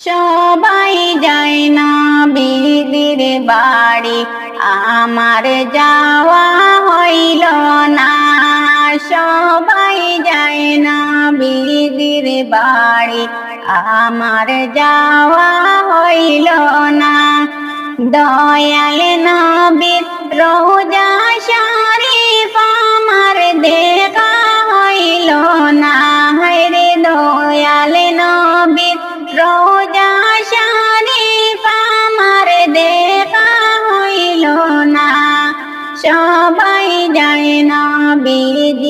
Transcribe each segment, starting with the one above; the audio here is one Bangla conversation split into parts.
সবাই যায় না বিদির বাড়ি। আমার যাওয়া হইল না, সবাই যায় না বিদির বাড়ি। আমার যাওয়া হইল না, দয়াল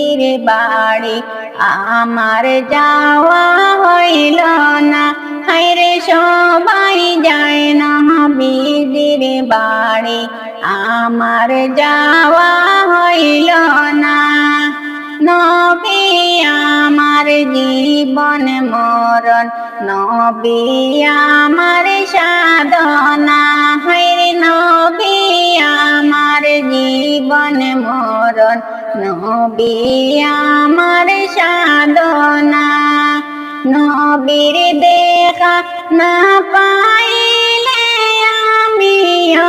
বিদির বাড়ি। আমার যাওয়া হইল না। হাইরে সবাই যায় না বিদির বাড়ি। আমার যাওয়া হইল না। নবী আমার জীবন মরণ। নবী আমার সাধনা। হাইরে নবী আমার জীবন মরণ। নবী আমার সাধনা, নবীর দেখা না পাইলে আমি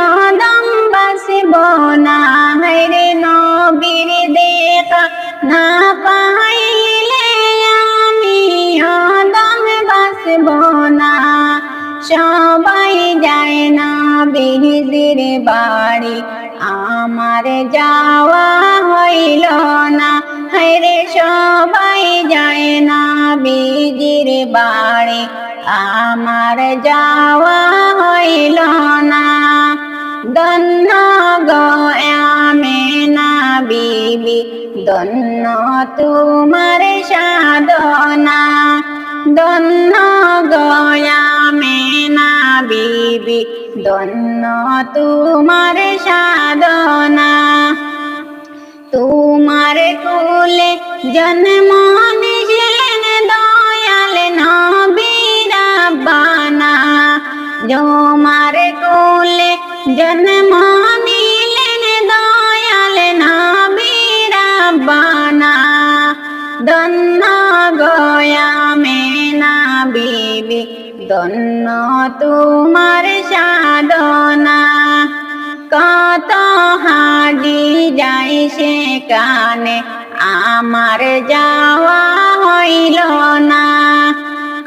অদম বাসব না। হাইরে নবীর দেখা না পাইলে আমি অদম বাসব না। সবাই যায় না বিহিদির বাড়ি আমার যাওয়া আমার যাওয়া হইল না। দন্ন গয়ামে না বিবি দন্ন তোমার সাধনা। দন্ন গয়ামে না বিবি দন্ন তোমার সাধনা। তোমার কোলে জন্ম তোমার কোলে জন্ম নিলেন দয়াল নবীরা বানা দন্ন গয়া মেনা বিবি দন্ন তোমার সাধনা। কত হাজি যাই সে কানে আমার যাওয়া হইল না।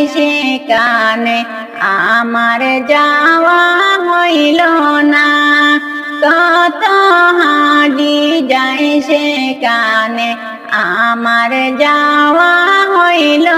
যায় সেখানে আমার যাওয়া হইল না। কত হাজি যাই সে কানে আমার যাওয়া হইল